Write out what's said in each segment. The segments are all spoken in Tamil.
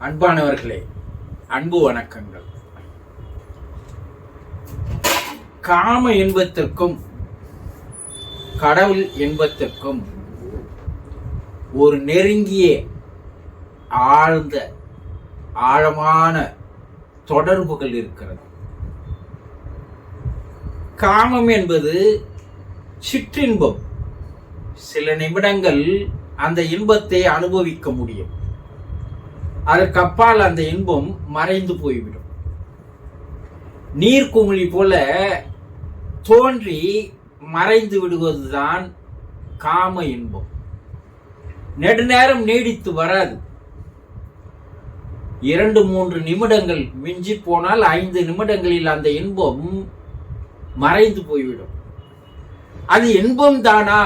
அன்பானவர்களே அன்பு வணக்கங்கள். காம இன்பத்திற்கும் கடவுள் இன்பத்திற்கும் ஒரு நெருங்கிய ஆழ்ந்த ஆழமான தொடர்புகள் இருக்கிறது. காமம் என்பது சிற்றின்பம். சில நிமிடங்கள் அந்த இன்பத்தை அனுபவிக்க முடியும். அதற்கப்பால் அந்த இன்பம் மறைந்து போய்விடும். நீர்க்குமிழி போல தோன்றி மறைந்து விடுவதுதான் காம இன்பம். நெடுநேரம் நீடித்து வராது. இரண்டு மூன்று நிமிடங்கள் மிஞ்சி போனால் ஐந்து நிமிடங்களில் அந்த இன்பம் மறைந்து போய்விடும். அது இன்பம் தானா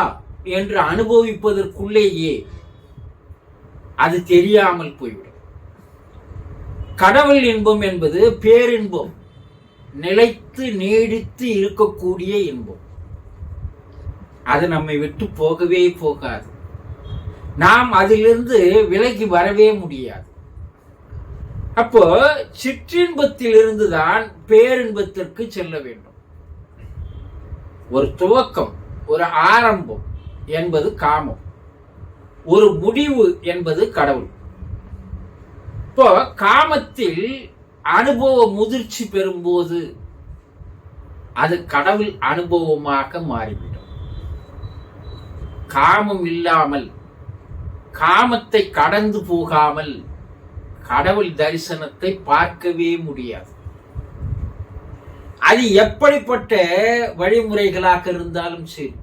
என்று அனுபவிப்பதற்குள்ளேயே அது தெரியாமல் போய்விடும். கடவுள் இன்பம் என்பது பேரின்பம் நிலைத்து நீடித்து இருக்கக்கூடிய இன்பம். அது நம்மை விட்டு போகவே போகாது. நாம் அதிலிருந்து விலகி வரவே முடியாது. அப்போ சிற்றின்பத்திலிருந்து தான் பேரின்பத்திற்கு செல்ல வேண்டும். ஒரு துவக்கம் ஒரு ஆரம்பம் என்பது காமம். ஒரு முடிவு என்பது கடவுள். இப்போ காமத்தில் அனுபவ முதிர்ச்சி பெறும்போது அது கடவுள் அனுபவமாக மாறிவிடும். காமம் இல்லாமல் காமத்தை கடந்து போகாமல் கடவுள் தரிசனத்தை பார்க்கவே முடியாது. அது எப்படிப்பட்ட வழிமுறைகளாக இருந்தாலும் சரி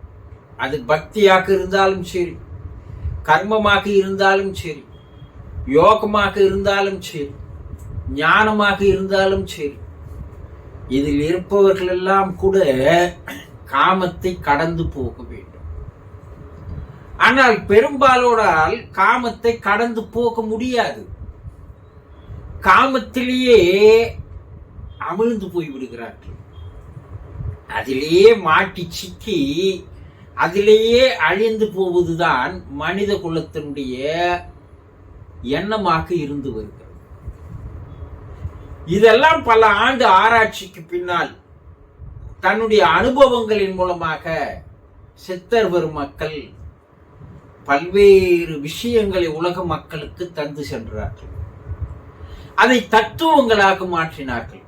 அது பக்தியாக இருந்தாலும் சரி கர்மமாக இருந்தாலும் சரி யோகமாக இருந்தாலும் சரி ஞானமாக இருந்தாலும் சரி இதில் இருப்பவர்கள் எல்லாம் கூட காமத்தை கடந்து போக வேண்டும். ஆனால் பெரும்பாலோடால் காமத்தை கடந்து போக முடியாது. காமத்திலேயே அமிழ்ந்து போய் விடுகிறார்கள். அதிலேயே மாட்டி சிக்கி அதிலேயே அழிந்து போவதுதான் மனித குலத்தினுடைய எண்ணமாக இருந்து வருகிறது. இதெல்லாம் பல ஆண்டு ஆராய்ச்சிக்கு பின்னால் தன்னுடைய அனுபவங்களின் மூலமாக சித்தர் பெருமக்கள் பல்வேறு விஷயங்களை உலக மக்களுக்கு தந்து சென்றார்கள். அதை தத்துவங்களாக மாற்றினார்கள்.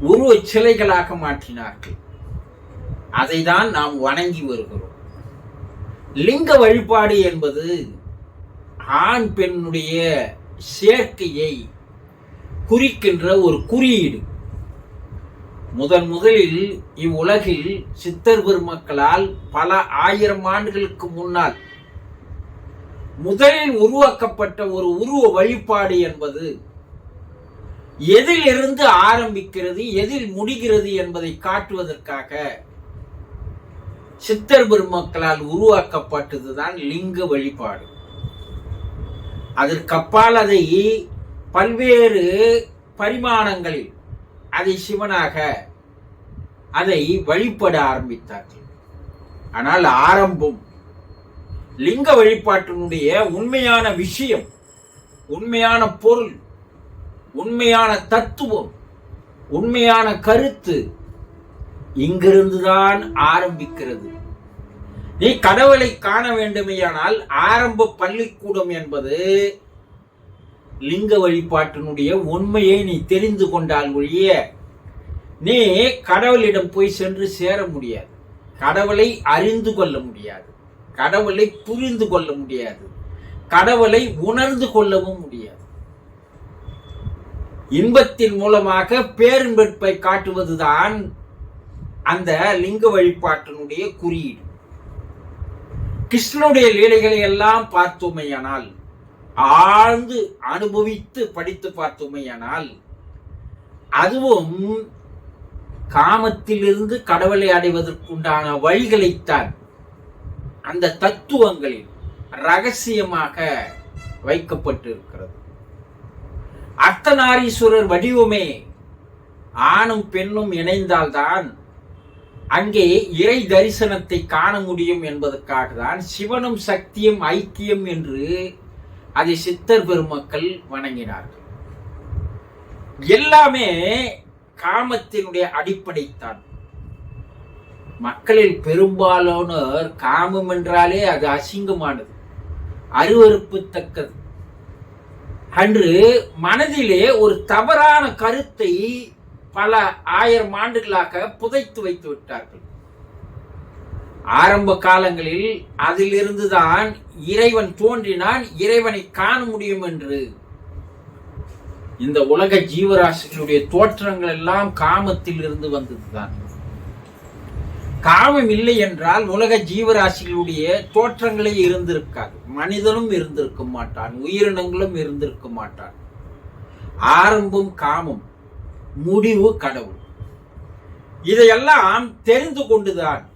உருவச் சிலைகளாக மாற்றினார்கள். அதை தான் நாம் வணங்கி வருகிறோம். லிங்க வழிபாடு என்பது ஆண் பெண்ணுடைய சேர்க்கையை குறிக்கின்ற ஒரு குறியீடு. முதன் முதலில் இவ்வுலகில் சித்தர் பெருமக்களால் பல ஆயிரம் ஆண்டுகளுக்கு முன்னால் முதலில் உருவாக்கப்பட்ட ஒரு உருவ வழிபாடு என்பது எதிலிருந்து ஆரம்பிக்கிறது எதில் முடிகிறது என்பதை காட்டுவதற்காக சித்தர் பெருமக்களால் உருவாக்கப்பட்டதுதான் லிங்க வழிபாடு. அதற்கப்பால் அதை பல்வேறு பரிமாணங்களில் அதை சிவனாக அதை வழிபட ஆரம்பித்தார்கள். ஆனால் ஆரம்பம் லிங்க வழிபாட்டினுடைய உண்மையான விஷயம் உண்மையான பொருள் உண்மையான தத்துவம் உண்மையான கருத்து இங்கிருந்துதான் ஆரம்பிக்கிறது. நீ கடவுளை காண வேண்டுமேயானால் ஆரம்ப பள்ளிக்கூடம் என்பது லிங்க வழிபாட்டினுடைய உண்மையை நீ தெரிந்து கொண்டால் ஒழிய நீ கடவுளிடம் போய் சென்று சேர முடியாது. கடவுளை அறிந்து கொள்ள முடியாது. கடவுளை புரிந்து கொள்ள முடியாது. கடவுளை உணர்ந்து கொள்ளவும் முடியாது. இன்பத்தின் மூலமாக பேரின்பை காட்டுவதுதான் அந்த லிங்க வழிபாட்டினுடைய குறியீடு. கிருஷ்ணனுடைய லீலைகளை எல்லாம் பார்த்துமையானால் ஆழ்ந்து அனுபவித்து படித்து பார்த்துமையானால் அதுவும் காமத்திலிருந்து கடவுளை அடைவதற்குண்டான வழிகளைத்தான் அந்த தத்துவங்களில் ரகசியமாக வைக்கப்பட்டிருக்கிறது. அர்த்தநாரீஸ்வரர் வடிவமே ஆணும் பெண்ணும் இணைந்தால்தான் அங்கே இறை தரிசனத்தை காண முடியும் என்பதற்காக தான் சிவனும் சக்தியும் ஐக்கியம் என்று அதை சித்தர் பெருமக்கள் வணங்கினார்கள். எல்லாமே காமத்தினுடைய அடிப்படைத்தான். மக்களில் பெரும்பாலானோர் காமம் என்றாலே அது அசிங்கமானது அருவறுப்புத்தக்கது அன்று மனதிலே ஒரு தவறான கருத்தை பல ஆயிரம் ஆண்டுகளாக புதைத்து வைத்து விட்டார்கள். ஆரம்ப காலங்களில் அதிலிருந்துதான் இறைவன் தோன்றினான் இறைவனை காண முடியும் என்று. இந்த உலக ஜீவராசிகளுடைய தோற்றங்கள் எல்லாம் காமத்தில் இருந்து வந்ததுதான். காமம் இல்லை என்றால் உலக ஜீவராசிகளுடைய தோற்றங்களே இருந்திருக்காது. மனிதனும் இருந்திருக்க மாட்டான் உயிரினங்களும் இருந்திருக்க மாட்டான். ஆரம்பம் காமம். முடிவு கடவுள். இதையெல்லாம் தெரிந்து கொண்டுதான்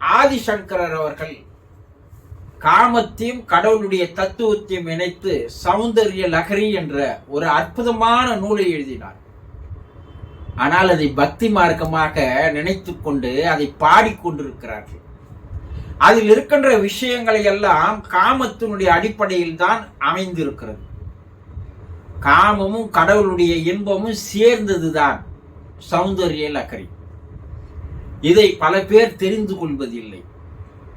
ஆதிசங்கரர் அவர்கள் காமத்தையும் கடவுளுடைய தத்துவத்தையும் இணைத்து சௌந்தர்ய லகரி என்ற ஒரு அற்புதமான நூலை எழுதினார். ஆனால் அதை பக்தி மார்க்கமாக நினைத்துக் கொண்டு அதை பாடிக்கொண்டிருக்கிறார்கள் அதில் இருக்கின்ற விஷயங்களை எல்லாம் காமத்தினுடைய அடிப்படையில் தான் அமைந்திருக்கிறது. காமமும் கடவுளுடைய இன்பமும் சேர்ந்ததுதான் சௌந்தரிய லக்கரி இதை பல பேர் தெரிந்து கொள்வதில்லை.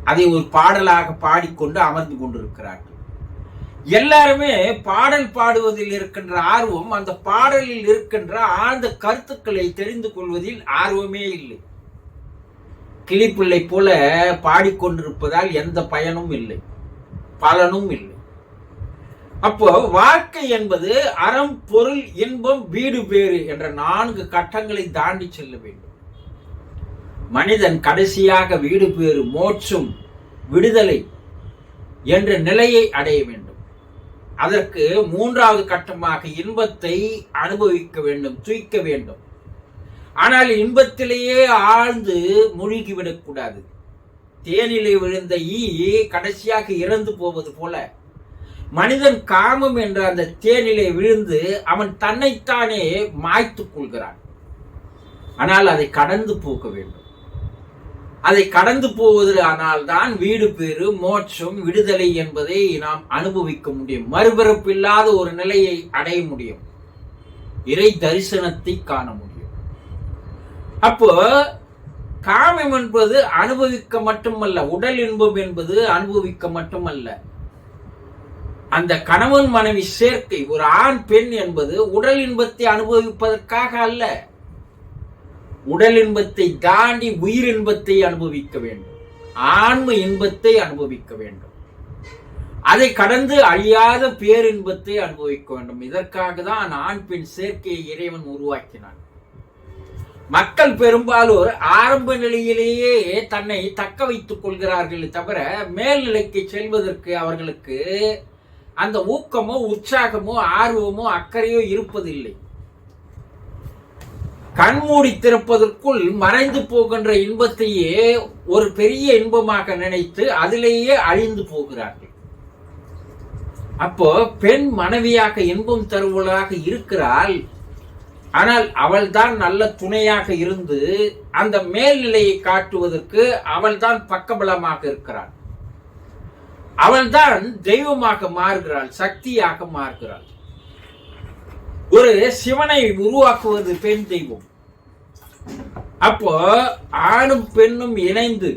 அதை ஒரு பாடலாக பாடிக்கொண்டு அமர்ந்து கொண்டிருக்கிறார்கள். எல்லாருமே பாடல் பாடுவதில் இருக்கின்ற ஆர்வம் அந்த பாடலில் இருக்கின்ற ஆழ்ந்த கருத்துக்களை தெரிந்து கொள்வதில் ஆர்வமே இல்லை. கிளிப்பிள்ளை போல பாடிக்கொண்டிருப்பதால் எந்த பயனும் இல்லை. பலனும் இல்லை. அப்போ வாழ்க்கை என்பது அறம் பொருள் இன்பம் வீடு பேறு என்ற நான்கு கட்டங்களை தாண்டி செல்ல வேண்டும். மனிதன் கடைசியாக வீடு பேறு மோட்சம் விடுதலை என்ற நிலையை அடைய வேண்டும். அதற்கு மூன்றாவது கட்டமாக இன்பத்தை அனுபவிக்க வேண்டும் துய்க்க வேண்டும். ஆனால் இன்பத்திலேயே ஆழ்ந்து மூழ்கிவிடக்கூடாது. தேனிலை தேனிலே விழுந்த ஈ கடைசியாக இறந்து போவது போல மனிதன் காமம் என்ற அந்த தேனிலே விழுந்து அவன் தன்னைத்தானே மாய்த்துக் கொள்கிறான். ஆனால் அதை கடந்து போக வேண்டும். அதை கடந்து போவது ஆனால் தான் வீடு பேறு மோட்சம் விடுதலை என்பதை நாம் அனுபவிக்க முடியும். மறுபிறப்பில்லாத ஒரு நிலையை அடைய முடியும். இறை தரிசனத்தை காண முடியும். அப்போ காமம் என்பது அனுபவிக்க மட்டுமல்ல உடல் இன்பம் என்பது அனுபவிக்க மட்டுமல்ல. அந்த கணவன் மனைவி சேர்க்கை ஒரு ஆண் பெண் என்பது உடல் இன்பத்தை அனுபவிப்பதற்காக அல்ல. உடல் இன்பத்தை தாண்டி உயிர் இன்பத்தை அனுபவிக்க வேண்டும். ஆன்ம இன்பத்தை அனுபவிக்க வேண்டும். அதை கடந்து அழியாத பேரின்பத்தை அனுபவிக்க வேண்டும். இதற்காக தான் ஆண் பெண் சேர்க்கையை இறைவன் உருவாக்கினான். மக்கள் பெரும்பாலோர் ஆரம்ப நிலையிலேயே தன்னை தக்க வைத்துக் கொள்கிறார்கள் தவிர மேல்நிலைக்கு செல்வதற்கு அவர்களுக்கு அந்த ஊக்கமோ உற்சாகமோ ஆர்வமோ அக்கறையோ இருப்பதில்லை. கண்மூடி திறப்பதற்குள் மறைந்து போகின்ற இன்பத்தையே ஒரு பெரிய இன்பமாக நினைத்து அதிலேயே அழிந்து போகிறார்கள். அப்போ பெண் மனைவியாக இன்பம் தருவதாக இருக்கிறாள். ஆனால் அவள்தான் நல்ல துணையாக இருந்து அந்த மேல்நிலையை காட்டுவதற்கு அவள்தான் பக்கபலமாக இருக்கிறாள். அவள்தான் தெய்வமாக மாறுகிறாள் சக்தியாக மாறுகிறாள். ஒரு சிவனை உருவாக்குவது பெண் தெய்வம். அப்போ ஆணும் பெண்ணும் இணைந்து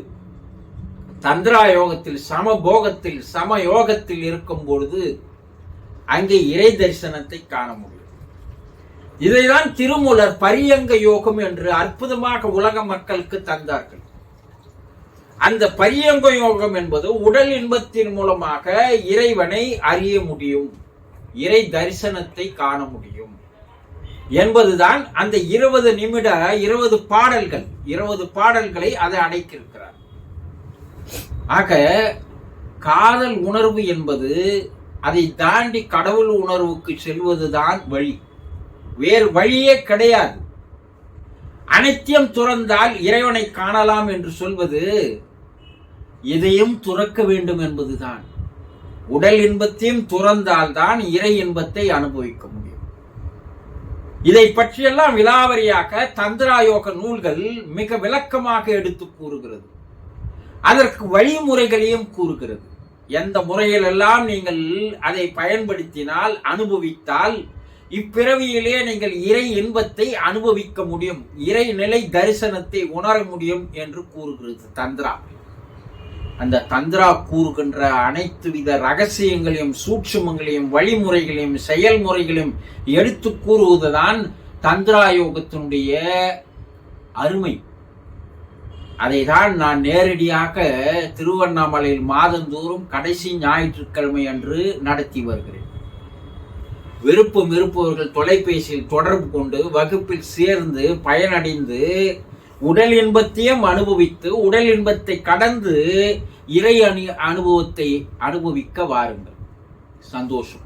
தந்திரா யோகத்தில் சம போகத்தில் சம யோகத்தில் இருக்கும் பொழுது அங்கே இறை தரிசனத்தை காண முடியும். இதைதான் திருமூலர் பரியங்க யோகம் என்று அற்புதமாக உலக மக்களுக்கு தந்தார்கள். அந்த பரியங்க யோகம் என்பது உடல் இன்பத்தின் மூலமாக இறைவனை அறிய முடியும். இறை தரிசனத்தை காண முடியும். என்பதுதான் அந்த இருபது நிமிட இருபது பாடல்கள் இருபது பாடல்களை அதை அடைக்கிருக்கிறார் ஆக காதல் உணர்வு என்பது அதை தாண்டி கடவுள் உணர்வுக்கு செல்வதுதான் வழி. வேறு வழியே கிடையாது. அனைத்தியம் துறந்தால் இறைவனை காணலாம் என்று சொல்வது இதையும் துறக்க வேண்டும் என்பதுதான். உடல் இன்பத்தையும் துறந்தால் தான் இறை இன்பத்தை அனுபவிக்க முடியும். இதை பற்றியெல்லாம் விலாவரியாக தந்திராயோக நூல்கள் மிக விளக்கமாக எடுத்து கூறுகிறது. அதற்கு வழிமுறைகளையும் கூறுகிறது. எந்த முறையிலெல்லாம் நீங்கள் அதை பயன்படுத்தினால் அனுபவித்தால் இப்பிறவியிலே நீங்கள் இறை இன்பத்தை அனுபவிக்க முடியும் இறைநிலை தரிசனத்தை உணர முடியும் என்று கூறுகிறது தந்திரா. அந்த தந்திரா கூறுகின்ற அனைத்து வித ரகசியங்களையும் சூட்சுமங்களையும் வழிமுறைகளையும் செயல்முறைகளையும் எடுத்து கூறுவதுதான் தந்திரா யோகத்தினுடைய அருமை. அதைதான் நான் நேரடியாக திருவண்ணாமலையில் மாதந்தோறும் கடைசி ஞாயிற்றுக்கிழமை அன்று நடத்தி வருகிறேன். விருப்பம் இருப்பவர்கள் தொலைபேசியில் தொடர்பு கொண்டு வகுப்பில் சேர்ந்து பயனடைந்து உடல் இன்பத்தையும் அனுபவித்து உடல் இன்பத்தை கடந்து இறை அணி அனுபவத்தை அனுபவிக்க வாருங்கள். சந்தோஷம்.